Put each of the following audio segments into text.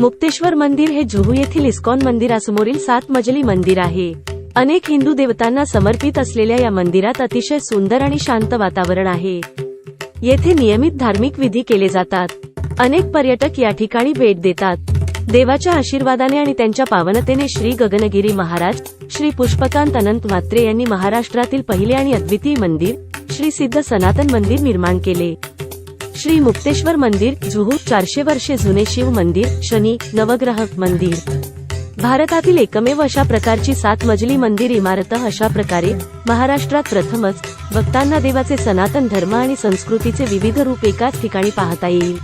मुक्तेश्वर मंदिर हे जुहू येथील इस्कॉन मंदिरासमोरील सात मजली मंदिर आहे. अनेक हिंदू देवतांना समर्पित असलेल्या या मंदिरात अतिशय सुंदर आणि शांत वातावरण आहे. येथे नियमित धार्मिक विधी केले जातात. अनेक पर्यटक या ठिकाणी भेट देतात. देवाच्या आशीर्वादाने आणि त्यांच्या पावनतेने श्री गगनगिरी महाराज श्री पुष्पकांत अनंत म्हात्रे यांनी महाराष्ट्रातील पहिले आणि अद्वितीय मंदिर श्री सिद्ध सनातन मंदिर निर्माण केले. श्री मुक्तेश्वर मंदिर जुहू चारशे वर्षे जुने शिव मंदिर शनी नवग्रह मंदिर. भारतातील एकमेव अशा प्रकारची सात मजली मंदिर इमारत अशा प्रकारे महाराष्ट्रात प्रथमच भक्तांना देवाचे सनातन धर्म आणि संस्कृतीचे विविध रूप एकाच ठिकाणी पाहता येईल.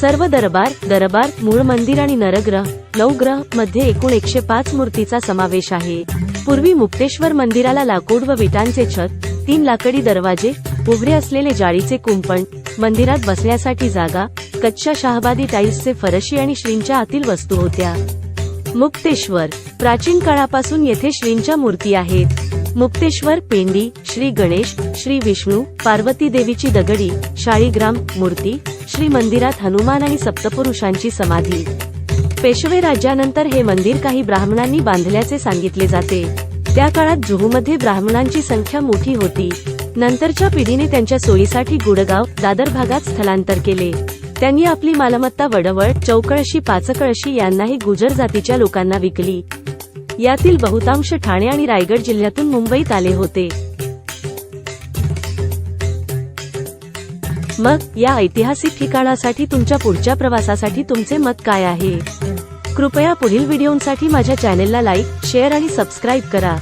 सर्व दरबार दरबार मूळ मंदिर आणि नरग्रह नवग्रहमध्ये एकूण एकशे पाच मूर्तीचा समावेश आहे. पूर्वी मुक्तेश्वर मंदिराला लाकूड व विटांचे छत तीन लाकडी दरवाजे उघडे असलेले जाळीचे कुंपण मंदिरात बसण्यासाठी जागा कच्च्या शाहबादी टाईल्सचे फरशी आणि श्रींच्या आतील वस्तू होत्या. मुक्तेश्वर प्राचीन काळापासून येथे श्रींच्या मूर्ती आहेत. मुक्तेश्वर पेंडी श्री गणेश श्री विष्णू पार्वती देवीची दगडी शाळीग्राम मूर्ती श्री मंदिरात हनुमान आणि सप्तपुरुषांची समाधी. पेशवे राज्यानंतर हे मंदिर काही ब्राह्मणांनी बांधल्याचे सांगितले जाते. त्या काळात जुहूमध्ये ब्राह्मणांची संख्या मोठी होती. नंतरच्या पिढीने त्यांच्या सोयीसाठी गुडगाव दादर भागात स्थलांतर केले. त्यांनी आपली मालमत्ता वडवळ चौकळशी पाचकळशी यांनाही गुजर जातीच्या लोकांना विकली. यातील बहुतांश ठाणे आणि रायगड जिल्ह्यातून मुंबईत आले होते. मग या ऐतिहासिक ठिकाणासाठी तुमच्या पुढच्या प्रवासासाठी तुमचे मत काय आहे? कृपया पुढील व्हिडिओसाठी माझ्या चॅनेलला लाईक शेअर आणि सबस्क्राईब करा.